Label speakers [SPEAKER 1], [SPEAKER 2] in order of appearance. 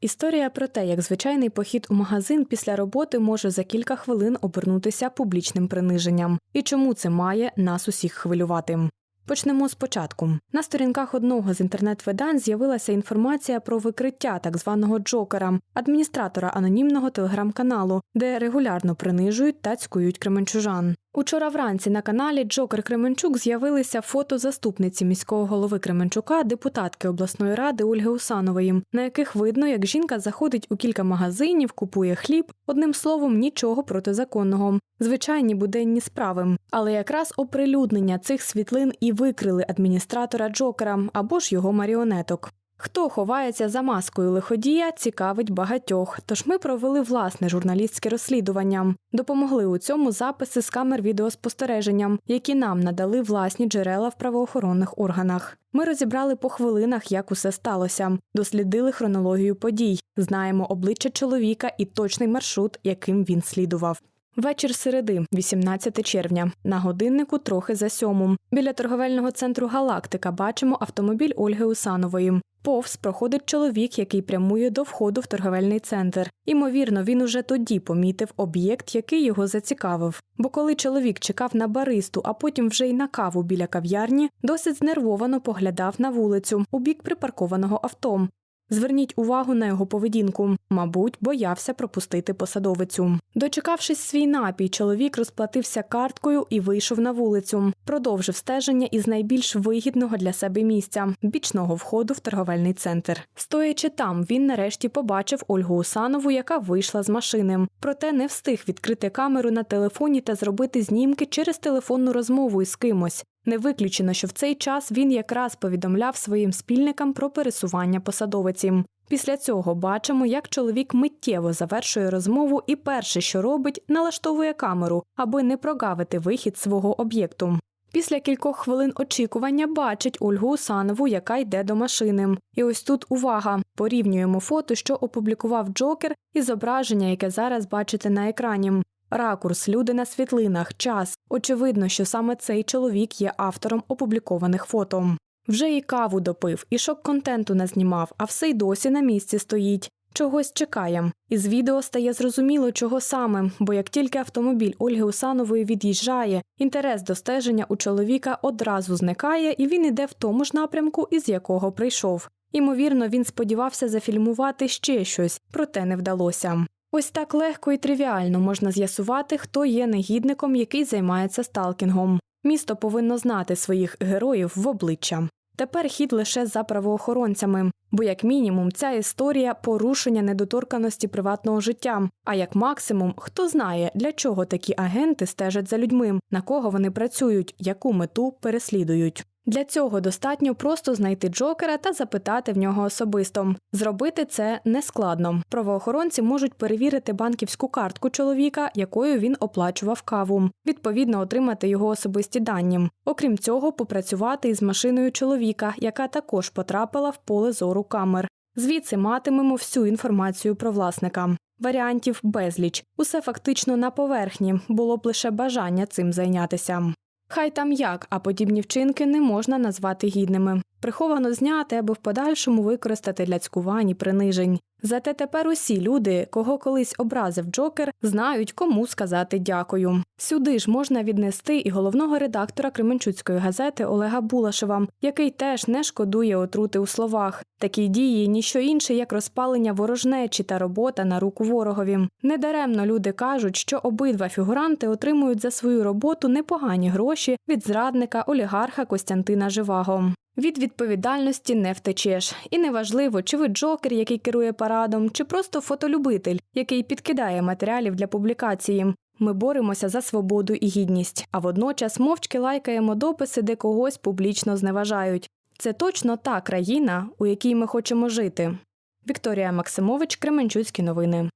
[SPEAKER 1] Історія про те, як звичайний похід у магазин після роботи може за кілька хвилин обернутися публічним приниженням, і чому це має нас усіх хвилювати. Почнемо спочатку. На сторінках одного з інтернет-видань з'явилася інформація про викриття так званого Джокера, адміністратора анонімного телеграм-каналу, де регулярно принижують та цькують кременчужан. Учора вранці на каналі Джокер Кременчук з'явилися фото заступниці міського голови Кременчука, депутатки обласної ради Ольги Усанової, на яких видно, як жінка заходить у кілька магазинів, купує хліб, одним словом, нічого протизаконного, звичайні буденні справи. Але якраз оприлюднення цих світлин і викрили адміністратора Джокера або ж його маріонеток. Хто ховається за маскою лиходія, цікавить багатьох. Тож ми провели власне журналістське розслідування. Допомогли у цьому записи з камер відеоспостереження, які нам надали власні джерела в правоохоронних органах. Ми розібрали по хвилинах, як усе сталося, дослідили хронологію подій, знаємо обличчя чоловіка і точний маршрут, яким він слідував. Вечір середи, 18 червня. На годиннику трохи за сьому. Біля торговельного центру Галактика бачимо автомобіль Ольги Усанової. Повз проходить чоловік, який прямує до входу в торговельний центр. Імовірно, він уже тоді помітив об'єкт, який його зацікавив. Бо коли чоловік чекав на баристу, а потім вже й на каву біля кав'ярні, досить знервовано поглядав на вулицю у бік припаркованого авто. Зверніть увагу на його поведінку. Мабуть, боявся пропустити посадовицю. Дочекавшись свій напій, чоловік розплатився карткою і вийшов на вулицю. Продовжив стеження із найбільш вигідного для себе місця бічного входу в торговельний центр. Стоячи там, він нарешті побачив Ольгу Усанову, яка вийшла з машини. Проте не встиг відкрити камеру на телефоні та зробити знімки через телефонну розмову із кимось. Не виключено, що в цей час він якраз повідомляв своїм спільникам про пересування посадовиці. Після цього бачимо, як чоловік миттєво завершує розмову і перше, що робить, налаштовує камеру, аби не прогавити вихід свого об'єкту. Після кількох хвилин очікування бачить Ольгу Усанову, яка йде до машини. І ось тут увага. Порівнюємо фото, що опублікував Джокер, і зображення, яке зараз бачите на екрані. Ракурс, люди на світлинах, час. Очевидно, що саме цей чоловік є автором опублікованих фото. Вже і каву допив, і шок контенту назнімав, а все й досі на місці стоїть. Чогось чекаєм. Із відео стає зрозуміло, чого саме, бо як тільки автомобіль Ольги Усанової від'їжджає, інтерес до стеження у чоловіка одразу зникає, і він іде в тому ж напрямку, із якого прийшов. Імовірно, він сподівався зафільмувати ще щось, проте не вдалося. Ось так легко і тривіально можна з'ясувати, хто є негідником, який займається сталкінгом. Місто повинно знати своїх героїв в обличчя. Тепер хід лише за правоохоронцями, бо, як мінімум, ця історія порушення недоторканості приватного життя. А як максимум, хто знає, для чого такі агенти стежать за людьми, на кого вони працюють, яку мету переслідують. Для цього достатньо просто знайти Джокера та запитати в нього особисто. Зробити це нескладно. Правоохоронці можуть перевірити банківську картку чоловіка, якою він оплачував каву, відповідно отримати його особисті дані. Окрім цього, попрацювати із машиною чоловіка, яка також потрапила в поле зору камер. Звідси матимемо всю інформацію про власника. Варіантів безліч. Усе фактично на поверхні. Було б лише бажання цим зайнятися. Хай там як, а подібні вчинки не можна назвати гідними. Приховано зняти або в подальшому використати для цькувань і принижень. Зате тепер усі люди, кого колись образив Джокер, знають, кому сказати дякую. Сюди ж можна віднести і головного редактора Кременчуцької газети Олега Булашева, який теж не шкодує отрути у словах. Такі дії ніщо інше, як розпалення ворожнечі та робота на руку ворогові. Недаремно люди кажуть, що обидва фігуранти отримують за свою роботу непогані гроші від зрадника олігарха Костянтина Живаго. Від відповідальності не втечеш, і неважливо, чи ви джокер, який керує парадом, чи просто фотолюбитель, який підкидає матеріалів для публікації. Ми боремося за свободу і гідність, а водночас мовчки лайкаємо дописи, де когось публічно зневажають. Це точно та країна, у якій ми хочемо жити. Вікторія Максимович, Кременчуцькі новини.